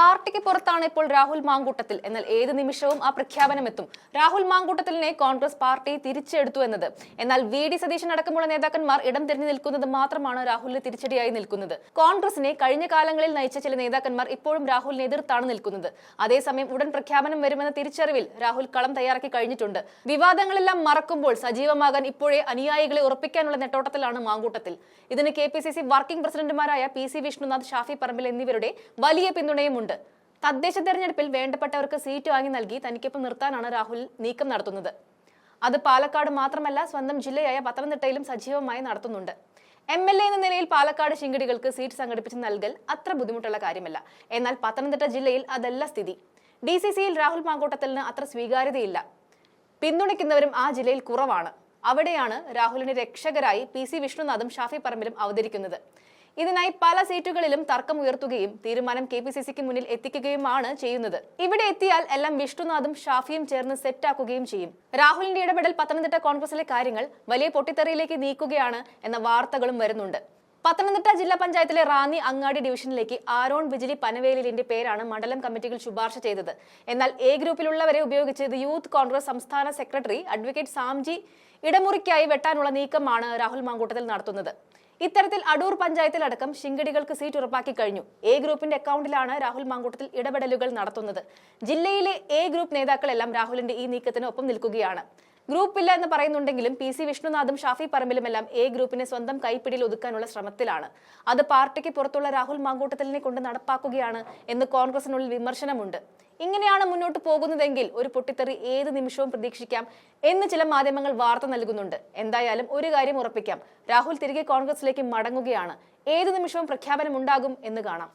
പാർട്ടിക്ക് പുറത്താണ് ഇപ്പോൾ രാഹുൽ മാങ്കൂട്ടത്തിൽ. എന്നാൽ ഏത് നിമിഷവും ആ പ്രഖ്യാപനം എത്തും. രാഹുൽ മാങ്കൂട്ടത്തിലിനെ കോൺഗ്രസ് പാർട്ടി തിരിച്ചെടുത്തു എന്നത്. എന്നാൽ വി ഡി സതീശൻ അടക്കമുള്ള നേതാക്കന്മാർ ഇടം തിരിഞ്ഞു നിൽക്കുന്നത് മാത്രമാണ് രാഹുലിന് തിരിച്ചടിയായി നിൽക്കുന്നത്. കോൺഗ്രസിനെ കഴിഞ്ഞ കാലങ്ങളിൽ നയിച്ച ചില നേതാക്കന്മാർ ഇപ്പോഴും രാഹുലിനെ എതിർത്താണ് നിൽക്കുന്നത്. അതേസമയം ഉടൻ പ്രഖ്യാപനം വരുമെന്ന തിരിച്ചറിവിൽ രാഹുൽ കളം തയ്യാറാക്കി കഴിഞ്ഞിട്ടുണ്ട്. വിവാദങ്ങളെല്ലാം മറക്കുമ്പോൾ സജീവമാകാൻ ഇപ്പോഴേ അനുയായികളെ ഉറപ്പിക്കാനുള്ള നെട്ടോട്ടത്തിലാണ് മാങ്കൂട്ടത്തിൽ. ഇതിന് കെ വർക്കിംഗ് പ്രസിഡന്റുമാരായ പി സി വിഷ്ണുനാഥ് ഷാഫി പറമ്പിൽ എന്നിവരുടെ വലിയ പിന്തുണയുമുണ്ട്. തദ്ദേശ തെരഞ്ഞെടുപ്പിൽ വേണ്ടപ്പെട്ടവർക്ക് സീറ്റ് വാങ്ങി നൽകി തനിക്കൊപ്പം നിർത്താനാണ് രാഹുൽ നീക്കം നടത്തുന്നത്. അത് പാലക്കാട് മാത്രമല്ല സ്വന്തം ജില്ലയായ പത്തനംതിട്ടയിലും സജീവമായി നടത്തുന്നുണ്ട്. എം എൽ എ എന്ന നിലയിൽ പാലക്കാട് ശിങ്കടികൾക്ക് സീറ്റ് സംഘടിപ്പിച്ച് നൽകൽ അത്ര ബുദ്ധിമുട്ടുള്ള കാര്യമല്ല. എന്നാൽ പത്തനംതിട്ട ജില്ലയിൽ അതല്ല സ്ഥിതി. ഡി സി സിയിൽ രാഹുൽ മാങ്കൂട്ടത്തലിന് അത്ര സ്വീകാര്യതയില്ല. പിന്തുണയ്ക്കുന്നവരും ആ ജില്ലയിൽ കുറവാണ്. അവിടെയാണ് രാഹുലിന് രക്ഷകരായി പി സി വിഷ്ണുനാഥും ഷാഫി പറമ്പിലും അവതരിക്കുന്നത്. ഇതിനായി പല സീറ്റുകളിലും തർക്കം ഉയർത്തുകയും തീരുമാനം കെ പി സി സിക്ക് മുന്നിൽ എത്തിക്കുകയുമാണ് ചെയ്യുന്നത്. ഇവിടെ എത്തിയാൽ എല്ലാം വിഷ്ണുനാഥും ഷാഫിയും ചേർന്ന് സെറ്റാക്കുകയും ചെയ്യും. രാഹുലിന്റെ ഇടപെടൽ പത്തനംതിട്ട കോൺഗ്രസിലെ കാര്യങ്ങൾ വലിയ പൊട്ടിത്തെറിയിലേക്ക് നീക്കുകയാണ് എന്ന വാർത്തകളും വരുന്നുണ്ട്. പത്തനംതിട്ട ജില്ലാ പഞ്ചായത്തിലെ റാന്നി അങ്ങാടി ഡിവിഷനിലേക്ക് ആരോൺ ബിജിലി പനവേലിലിന്റെ പേരാണ് മണ്ഡലം കമ്മിറ്റികൾ ശുപാർശ ചെയ്തത്. എന്നാൽ എ ഗ്രൂപ്പിലുള്ളവരെ ഉപയോഗിച്ച് യൂത്ത് കോൺഗ്രസ് സംസ്ഥാന സെക്രട്ടറി അഡ്വക്കേറ്റ് സാംജി ഇടമുറിക്കായി വെട്ടാനുള്ള നീക്കമാണ് രാഹുൽ മാങ്കൂട്ടത്തിൽ നടത്തുന്നത്. ഇത്തരത്തിൽ അടൂർ പഞ്ചായത്തിലടക്കം ശിങ്കടികൾക്ക് സീറ്റ് ഉറപ്പാക്കി കഴിഞ്ഞു. എ ഗ്രൂപ്പിന്റെ അക്കൗണ്ടിലാണ് രാഹുൽ മാങ്കൂട്ടത്തിൽ ഇടപെടലുകൾ നടത്തുന്നത്. ജില്ലയിലെ എ ഗ്രൂപ്പ് നേതാക്കളെല്ലാം രാഹുലിന്റെ ഈ നീക്കത്തിന് ഒപ്പം നിൽക്കുകയാണ്. ഗ്രൂപ്പില്ല എന്ന് പറയുന്നുണ്ടെങ്കിലും പി സി വിഷ്ണുനാഥും ഷാഫി പറമ്പിലുമെല്ലാം എ ഗ്രൂപ്പിനെ സ്വന്തം കൈപ്പിടിയിൽ ഒതുക്കാനുള്ള ശ്രമത്തിലാണ്. അത് പാർട്ടിക്ക് പുറത്തുള്ള രാഹുൽ മാങ്കൂട്ടത്തിലിനെ കൊണ്ട് നടപ്പാക്കുകയാണ് എന്ന് കോൺഗ്രസിനുള്ളിൽ വിമർശനമുണ്ട്. ഇങ്ങനെയാണ് മുന്നോട്ട് പോകുന്നതെങ്കിൽ ഒരു പൊട്ടിത്തെറി ഏത് നിമിഷവും പ്രതീക്ഷിക്കാം എന്ന് ചില മാധ്യമങ്ങൾ വാർത്ത നൽകുന്നുണ്ട്. എന്തായാലും ഒരു കാര്യം ഉറപ്പിക്കാം. രാഹുൽ തിരികെ കോൺഗ്രസിലേക്ക് മടങ്ങുകയാണ്. ഏത് നിമിഷവും പ്രഖ്യാപനം ഉണ്ടാകും എന്ന് കാണാം.